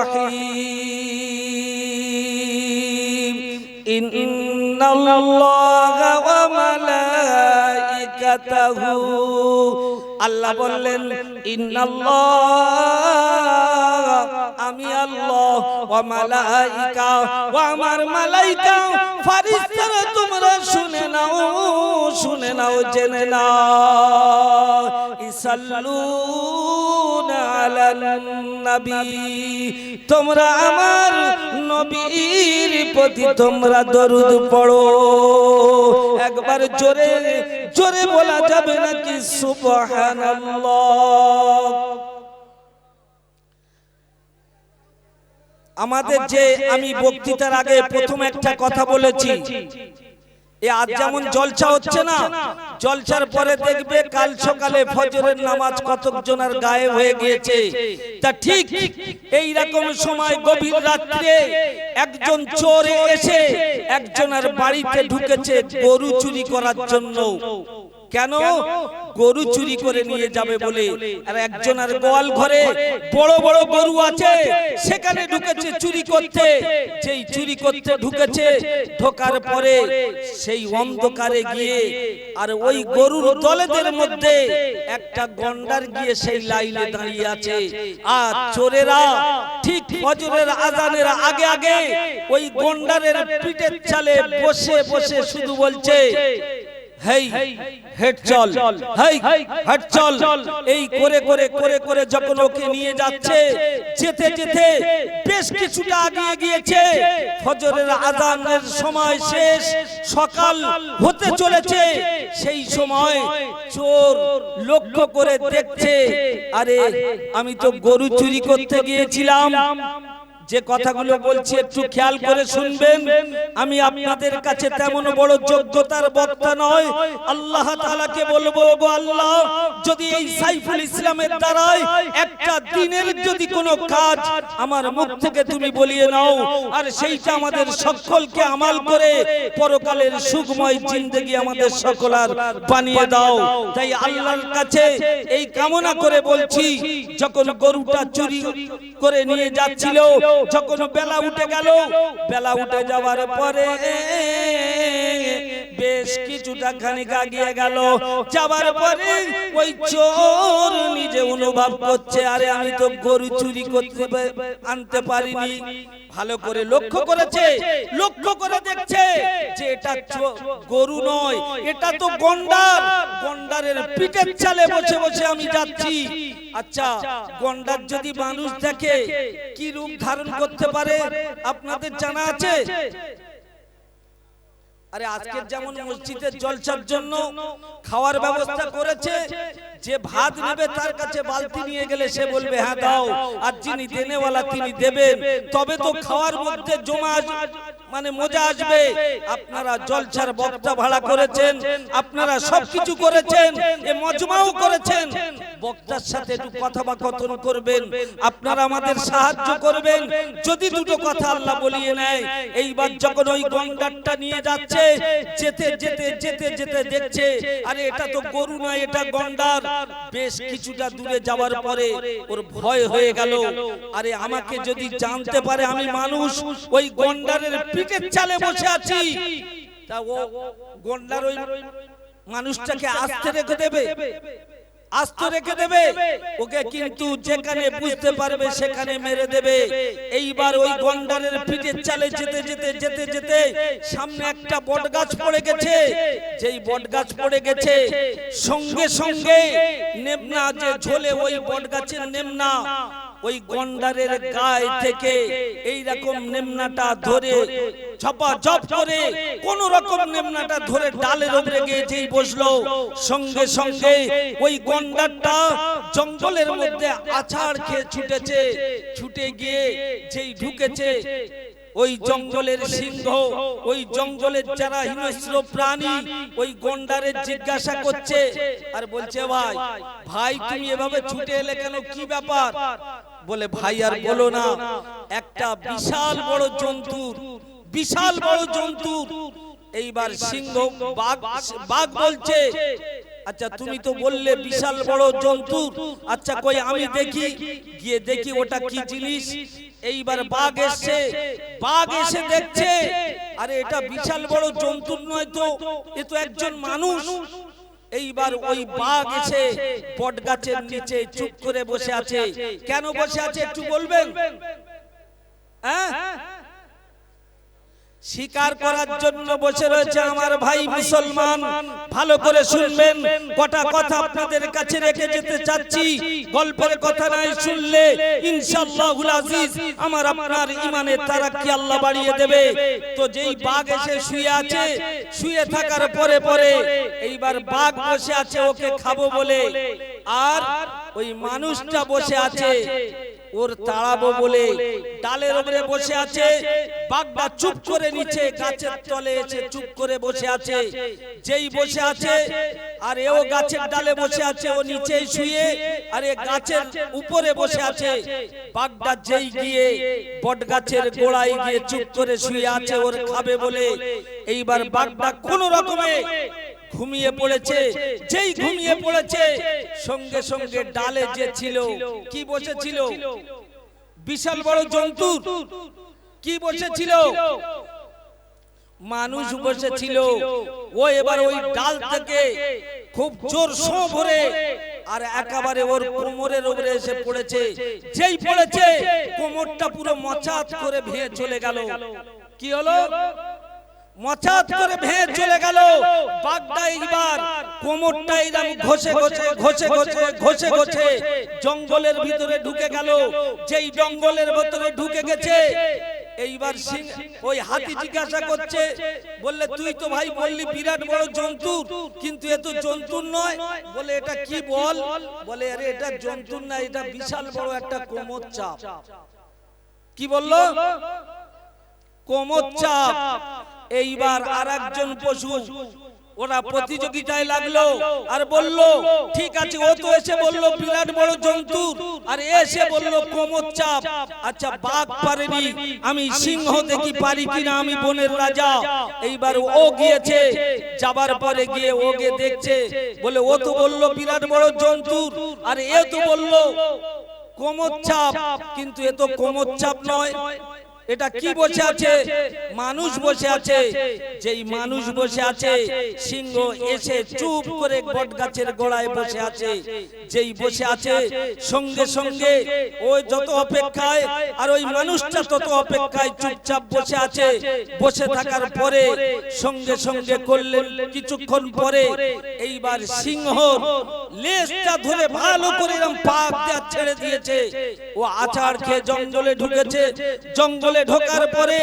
الرحيم إن الله وملائكته الله بولن إن الله আমি আল্লাহ ওয়া মালাইকা ওয়া আমার মালাইকা। ফারিস্তারা তোমরা শুনে নাও শুনে নাও, জেনে নাও। নবী। তোমরা আমার নবীর প্রতি তোমরা দরুদ পড়ো। একবার জোরে জোরে বলা যাবে নাকি সুবহানাল্লাহ। আমাদের যে আমি বক্তৃতার আগে প্রথম একটা কথা বলেছি। এ আজ যেমন জলসা হচ্ছে না জলসার পরে দেখবে কাল সকালে ফজরের নামাজ কতক জনের গায়ে হয়ে গিয়েছে। তা ঠিক এই রকম সময় গভীর রাত্রে একজন চোর এসে একজনের বাড়িতে ঢুকেছে গরু চুরি করার জন্য। কেন? গরু চুরি করে নিয়ে যাবে বলে। আর একজন আর গোয়াল ঘরে বড় বড় গরু আছে। সেখানে ঢুকেছে চুরি করতে। সেই চুরি করতে ঢুকেছে ঢোকার পরে সেই অন্ধকারে গিয়ে আর ওই গরুর দলেদের মধ্যে একটা গন্ডার গিয়ে সেই লাইনে দাঁড়িয়ে আছে। আর চোরেরা ঠিক ফজরের আজানের আগে আগে ওই গন্ডারের পিঠের চালে বসে বসে শুধু বলছে হেই হেড চল হেই হেড চল এই করে করে করে করে যখন ওকে নিয়ে যাচ্ছে যেতে যেতে বেশ কিছুটা আগিয়ে গিয়েছে। ফজরের আজানের সময় শেষ সকাল হতে চলেছে সেই সময় চোর লক্ষ্য করে দেখছে আরে আমি তো গরু চুরি করতে গিয়েছিলাম। যে কথাগুলো বলছি একটু খেয়াল করে শুনবেন। আমি আপনাদের কাছে তেমন বড় যোগ্যতার বক্তা নয়। আল্লাহ তাআলাকে বলব গো আল্লাহ যদি এই সাইফুল ইসলামের দ্বারাই একটা দিনের যদি কোনো কাজ আমার মুখ থেকে তুমি বলিয়ে নাও আর সেইটা আমাদের সকলকে আমাল করে পরকালের সুখময় জিন্দগি আমাদের সকলার বানিয়ে দাও। তাই আল্লাহর কাছে এই কামনা করে বলছি যখন গরুটা চুরি করে নিয়ে যাচ্ছিল যখন বেলা উঠে গেল বেলা উঠে যাওয়ার পরে বেশ কিছুটা খানিক আগিয়ে গেল। যাবার পরে ওই চোর নিজে অনুভব করছে আরে আমি তো গরু চুরি করতে আনতে পারিনি। ভালো করে লক্ষ্য করেছে লক্ষ্য করে দেখছে যে এটা গরু নয় এটা তো গন্ডার। গন্ডারের পিঠের চালে বসে বসে আমি যাচ্ছি। আচ্ছা গন্ডার যদি মানুষ দেখে কি রূপ ধারণ করতে পারে আপনাদের জানা আছে? আরে আজকের যেমন মসজিদের জলসার জন্য খাওয়ার ব্যবস্থা করেছে যে ভাত নেবে তার কাছে বালতি নিয়ে গেলে সে বলবে হ্যাঁ দাও। আর যিনি দেনেওয়ালা তিনি দেবেন তবে তো খাওয়ার মধ্যে জমা মানে মজা আসবে। আপনারা জলসার বক্তা ভাড়া করেছেন আপনারা সবকিছু করেছেন এ মজমাও করেছেন। বক্তার সাথে একটু কথোপকথন করবেন। আপনারা আমাদের সাহায্য করবেন। যদি দুটো কথা আল্লাহ বলিয়ে নেয় এইবার যখন ওই গঙ্গারটা নিয়ে যাচ্ছে যেতে যেতে যেতে যেতে দেখছে আরে এটা তো গরু নয় এটা গন্ডার। বেশ কিছুটা দূরে যাওয়ার পরে ওর ভয় হয়ে গেল। আরে আমাকে যদি জানতে পারে আমি মানুষ ওই গন্ডারের পিঠের চালে বসে আছি। তা ও গন্ডার ওই মানুষটাকে আসতে রেখে দেবে। আস্ত রেখে দেবে। ওকে কিন্তু যেখানে বুঝতে পারবে সেখানে মেরে দেবে। এইবার ওই গন্ডারের পিঠের চালে যেতে যেতে যেতে যেতে সামনে একটা বট গাছ পড়ে গেছে। যেই বট গাছ পড়ে গেছে সঙ্গে সঙ্গে নেমনা যে ঝোলে ওই বট গাছের নেমনা। ওই গন্ডারের গায়ে থেকে এই রকম নেমনাটা ধরে ছপা ঝপ করে কোন রকম নেমনাটা ধরে ডালের উপরে গিয়ে যেই বসল সঙ্গে সঙ্গে ওই গন্ডারটা জঙ্গলের মধ্যে আছাড় খেয়ে ছুটেছে। ছুটে গিয়ে যেই ঢুকেছে ওই জঙ্গলের সিংহ ওই জঙ্গলের যারা হিংস্র প্রাণী ওই গন্ডারের জিজ্ঞাসা করছে আর বলছে ভাই ভাই তুমি এভাবে ছুটে এলে কেন কি ব্যাপার? বলে ভাই আর বলো না একটা বিশাল বড় জন্তুর বিশাল বড় জন্তুর এইবার সিংহ বাঘ বাঘ বলছে আচ্ছা তুমি তো বললে বিশাল বড় জন্তু আচ্ছা কই আমি দেখি গিয়ে দেখি ওটা কি জিনিস এইবার বাঘ এসছে বাঘ এসে দেখছে আরে এটা বিশাল বড় জন্তু নয় তো এ তো একজন মানুষ এইবার ওই বাঘ এসে বট গাছের নিচে চুপ করে বসে আছে। কেন বসে আছে একটু বলবেন? হ্যাঁ? শিকার করার জন্য বসে রয়েছে আমার ভাই মুসলমান। ভালো করে শুনবেন। কটা কথা আপনাদের কাছে রেখে যেতে চাচ্ছি। গল্পের কথা নাই শুনলে ইনশাআল্লাহুল আজিজ আমার আপনার ইমানে তারাক্কি আল্লাহ বাড়িয়ে দেবে। তো যেই বাঘ এসে শুয়ে আছে শুয়ে থাকার পরে পরে এইবার বাঘ বসে আছে ওকে খাব বলে। আর ওই মানুষটা বসে আছে। ওর তাড়াবো বলে ডালের উপরে বসে আছে, বাঘটা চুপ করে নিচে গাছের তলে এসে চুপ করে বসে আছে, যেই বসে আছে, আর এও গাছের ডালে বসে আছে, ও নিচে শুয়ে, আর এ গাছের উপরে বসে আছে, বাঘটা যেই গিয়ে বট গাছের গোড়ায় গিয়ে চুপ করে শুয়ে আছে, ওর খাবে বলে, এইবার বাঘটা কোন রকমে ঘুমিয়ে পড়েছে, যেই ঘুমিয়ে পড়েছে, সঙ্গে সঙ্গে ডালে যে ছিল, কি বসেছিল? বিশাল বড় জন্তু কি বসেছিল? মানুষ বসেছিল। ও এবার ওই ডাল থেকে খুব জোর সো ভরে আর একেবারে ওর কোমরের উপরে এসে পড়েছে। যেই পড়েছে, কোমরটা পুরো মচাত করে ভেঙে চলে গেল। কি হলো? মচাত করে ভেঙে চলে গেল। বাগদা এইবার কোমরটা এরকম ঘষে ঘষে ঘষে ঘষে ঘষে ঘষে জঙ্গলের ভিতরে ঢুকে গেল। যেই জঙ্গলের ভিতরে ঢুকে গেছে এইবার সিং ওই হাতি জিজ্ঞাসা করছে বললে তুই তো ভাই বললি বিরাট বড় জন্তু কিন্তু এ তো জন্তুর নয়। বলে এটা কি বল? বলে? আরে এটা জন্তুর না এটা বিশাল বড় একটা কোমর চাপ। কি বলল? কোমর চাপ এইবার আর একজন পশু ওরা প্রতিযোগিতায় লাগল আর বলল ঠিক আছে ও তো এসে বলল বিরাট বড় জন্তু আর এসে বলল কোমর চাপ। আচ্ছা বাঘ পারেনি। আমি সিংহ দেখি পারি কিনা আমি বনের রাজা। এইবার ও গিয়েছে যাবার পরে গিয়ে ও গিয়ে দেখছে। বলে ও তো বলল বিরাট বড় জন্তু আর এ তো বলল কোমর চাপ। কিন্তু এ তো কোমর চাপ নয়। এটা কি বসে আছে? মানুষ বসে আছে। যেই মানুষ বসে আছে সিংহ এসে চুপ করে বট গাছের গোড়ায় বসে আছে। যেই বসে আছে সঙ্গে সঙ্গে ওই যত অপেক্ষায় আর ওই মানুষটা তত অপেক্ষায় চুপচাপ বসে আছে। বসে থাকার পরে সঙ্গে সঙ্গে করলেন কিছুক্ষণ পরে এইবার সিংহ লেজটা ধরে ভালো করে এরকম পাক দিয়ে ছেড়ে দিয়েছে। ও আচার খেয়ে জঙ্গলে ঢুকেছে। জঙ্গলে ঢোকার পরে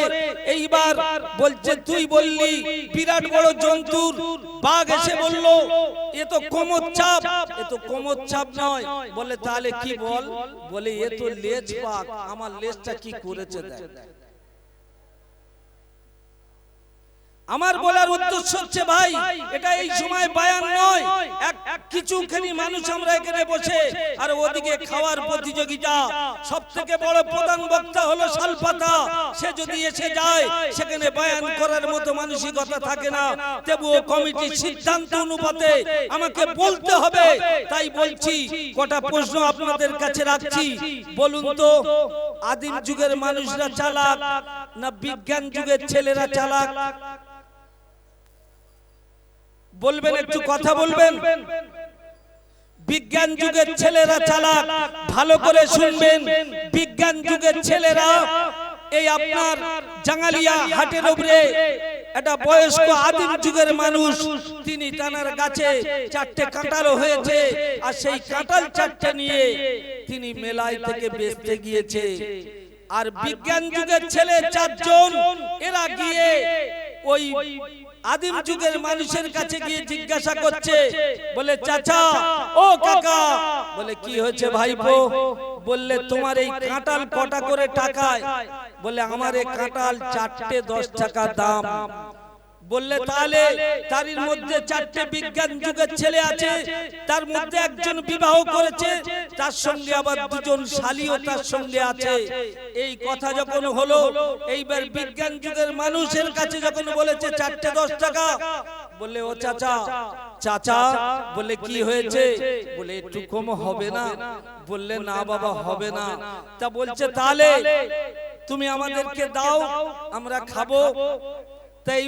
এইবার বলছে তুই বললি বিরাট বড় জন্তুর বাঘ এসে বলল এ তো কোমর চাপ এ তো কোমর চাপ নয়। বলে তাহলে কি বল? বলে? এ তো লেজ পাক আমার লেজটা কি করেছে দেখ? আমার বলার উদ্দেশ্য হচ্ছে ভাই এটা এই সময় বায়ান নয়। এক কিছুখানি মানুষ আমরা এখানে বসে আর ওদিকে খাওয়ার প্রতিযোগিতা। সব থেকে বড় প্রধান বক্তা হলো শালপাতা সে যদি এসে যায় সেখানে বায়ান করার মতো মানসিকতা থাকে না। তবুও কমিটির সিদ্ধান্ত অনুপাতে আমাকে বলতে হবে। তাই বলছি কটা প্রশ্ন আপনাদের কাছে রাখছি। বলুন তো আদিম যুগের মানুষরা চালাক না বিজ্ঞান যুগের ছেলেরা চালাক বলবেন একটু কথা বলবেন? বিজ্ঞান যুগের ছেলেরা চালাক ভালো করে শুনবেন। বিজ্ঞান যুগের ছেলেরা এই আপনার জাঙ্গালিয়া হাটের উপরে একটা বয়স্ক আদিম যুগের মানুষ তিনি তানার গাছে চারটে কাঁটালও হয়েছে আর সেই কাঁটাল চারটে নিয়ে তিনি মেলায় থেকে বেচতে গিয়েছে। আর বিজ্ঞান যুগের ছেলে চারজন এরা গিয়ে ওই আদিম যুগের মানুষের কাছে গিয়ে জিজ্ঞাসা করছে বলে চাচা ও কাকা। বলে কি হয়েছে ভাইপো? বললে তোমার এই কাঁটাল কটা করে টাকায়? বলে আমার এই কাঁটাল চারটে দশ টাকা দাম। বললে তাহলে তারির মধ্যে চারটে বিজ্ঞান যুগের ছেলে আছে তার মধ্যে একজন বিবাহ করেছে তার সঙ্গে আবার দুজন শালীও তার সঙ্গে আছে। এই কথা যখন হলো এইবার বিজ্ঞান যুগের মানুষের কাছে যখন বলেছে চারটে দশ টাকা বলে ও চাচা চাচা বলে কি হয়েছে? বলে একটু কম হবে না বললে না বাবা হবে না। তা বলছে তাহলে তুমি আমাদেরকে দাও আমরা খাব তাই